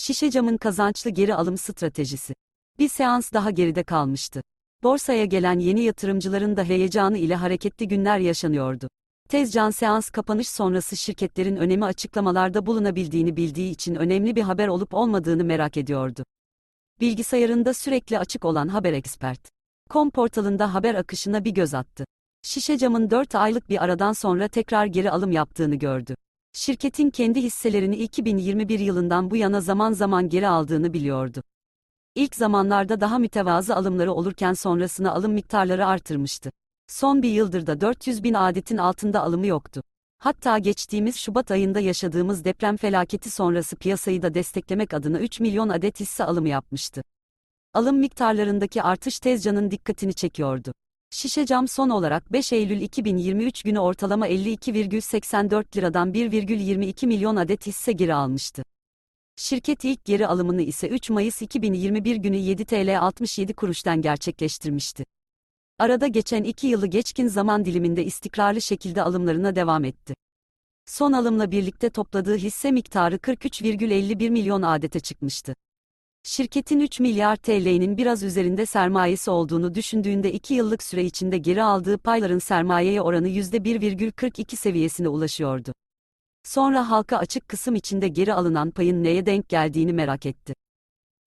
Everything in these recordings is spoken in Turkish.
Şişecam'ın kazançlı geri alım stratejisi. Bir seans daha geride kalmıştı. Borsaya gelen yeni yatırımcıların da heyecanı ile hareketli günler yaşanıyordu. Tezcan seans kapanış sonrası şirketlerin önemi açıklamalarda bulunabildiğini bildiği için önemli bir haber olup olmadığını merak ediyordu. Bilgisayarında sürekli açık olan Haber Expert. Com portalında haber akışına bir göz attı. Şişecam'ın 4 aylık bir aradan sonra tekrar geri alım yaptığını gördü. Şirketin kendi hisselerini 2021 yılından bu yana zaman zaman geri aldığını biliyordu. İlk zamanlarda daha mütevazı alımları olurken sonrasına alım miktarları artırmıştı. Son bir yıldır da 400 bin adetin altında alımı yoktu. Hatta geçtiğimiz Şubat ayında yaşadığımız deprem felaketi sonrası piyasayı da desteklemek adına 3 milyon adet hisse alımı yapmıştı. Alım miktarlarındaki artış Tezcan'ın dikkatini çekiyordu. Şişecam son olarak 5 Eylül 2023 günü ortalama 52,84 liradan 1,22 milyon adet hisse geri almıştı. Şirket ilk geri alımını ise 3 Mayıs 2021 günü 7 TL 67 kuruştan gerçekleştirmişti. Arada geçen 2 yılı geçkin zaman diliminde istikrarlı şekilde alımlarına devam etti. Son alımla birlikte topladığı hisse miktarı 43,51 milyon adete çıkmıştı. Şirketin 3 milyar TL'nin biraz üzerinde sermayesi olduğunu düşündüğünde 2 yıllık süre içinde geri aldığı payların sermayeye oranı %1,42 seviyesine ulaşıyordu. Sonra halka açık kısım içinde geri alınan payın neye denk geldiğini merak etti.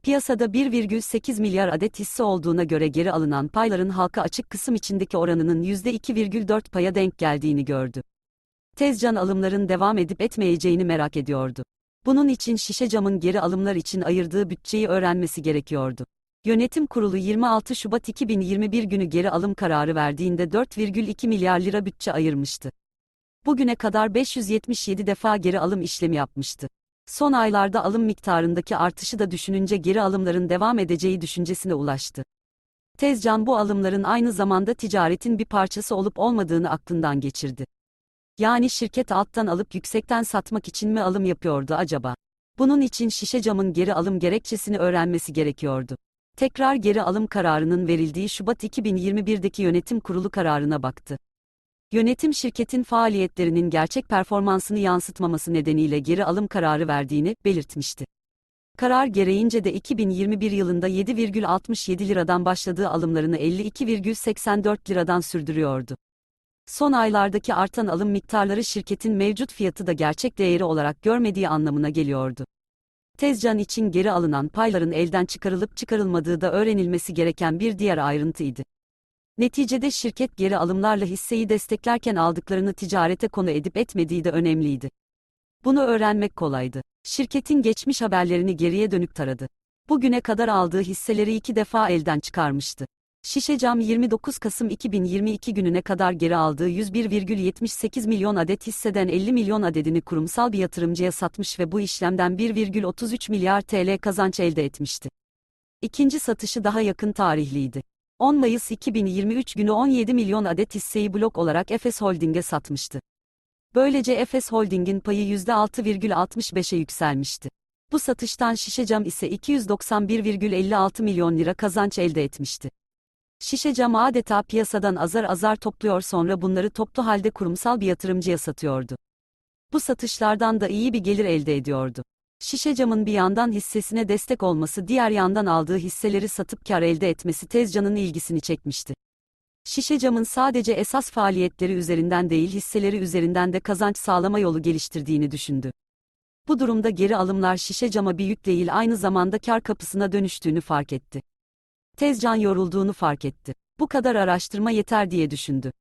Piyasada 1,8 milyar adet hisse olduğuna göre geri alınan payların halka açık kısım içindeki oranının %2,4 paya denk geldiğini gördü. Tezcan alımların devam edip etmeyeceğini merak ediyordu. Bunun için Şişecam'ın geri alımlar için ayırdığı bütçeyi öğrenmesi gerekiyordu. Yönetim Kurulu 26 Şubat 2021 günü geri alım kararı verdiğinde 4,2 milyar lira bütçe ayırmıştı. Bugüne kadar 577 defa geri alım işlemi yapmıştı. Son aylarda alım miktarındaki artışı da düşününce geri alımların devam edeceği düşüncesine ulaştı. Tezcan bu alımların aynı zamanda ticaretin bir parçası olup olmadığını aklından geçirdi. Yani şirket alttan alıp yüksekten satmak için mi alım yapıyordu acaba? Bunun için Şişecam'ın geri alım gerekçesini öğrenmesi gerekiyordu. Tekrar geri alım kararının verildiği Şubat 2021'deki yönetim kurulu kararına baktı. Yönetim şirketin faaliyetlerinin gerçek performansını yansıtmaması nedeniyle geri alım kararı verdiğini belirtmişti. Karar gereğince de 2021 yılında 7,67 liradan başladığı alımlarını 52,84 liradan sürdürüyordu. Son aylardaki artan alım miktarları şirketin mevcut fiyatı da gerçek değeri olarak görmediği anlamına geliyordu. Tezcan için geri alınan payların elden çıkarılıp çıkarılmadığı da öğrenilmesi gereken bir diğer ayrıntıydı. Neticede şirket geri alımlarla hisseyi desteklerken aldıklarını ticarete konu edip etmediği de önemliydi. Bunu öğrenmek kolaydı. Şirketin geçmiş haberlerini geriye dönük taradı. Bugüne kadar aldığı hisseleri iki defa elden çıkarmıştı. Şişecam 29 Kasım 2022 gününe kadar geri aldığı 101,78 milyon adet hisseden 50 milyon adedini kurumsal bir yatırımcıya satmış ve bu işlemden 1,33 milyar TL kazanç elde etmişti. İkinci satışı daha yakın tarihliydi. 10 Mayıs 2023 günü 17 milyon adet hisseyi blok olarak Efes Holding'e satmıştı. Böylece Efes Holding'in payı %6,65'e yükselmişti. Bu satıştan Şişecam ise 291,56 milyon lira kazanç elde etmişti. Şişecam adeta piyasadan azar azar topluyor sonra bunları toplu halde kurumsal bir yatırımcıya satıyordu. Bu satışlardan da iyi bir gelir elde ediyordu. Şişecam'ın bir yandan hissesine destek olması diğer yandan aldığı hisseleri satıp kar elde etmesi Tezcan'ın ilgisini çekmişti. Şişecam'ın sadece esas faaliyetleri üzerinden değil hisseleri üzerinden de kazanç sağlama yolu geliştirdiğini düşündü. Bu durumda geri alımlar Şişecam'a bir yük değil aynı zamanda kar kapısına dönüştüğünü fark etti. Tezcan yorulduğunu fark etti. Bu kadar araştırma yeter diye düşündü.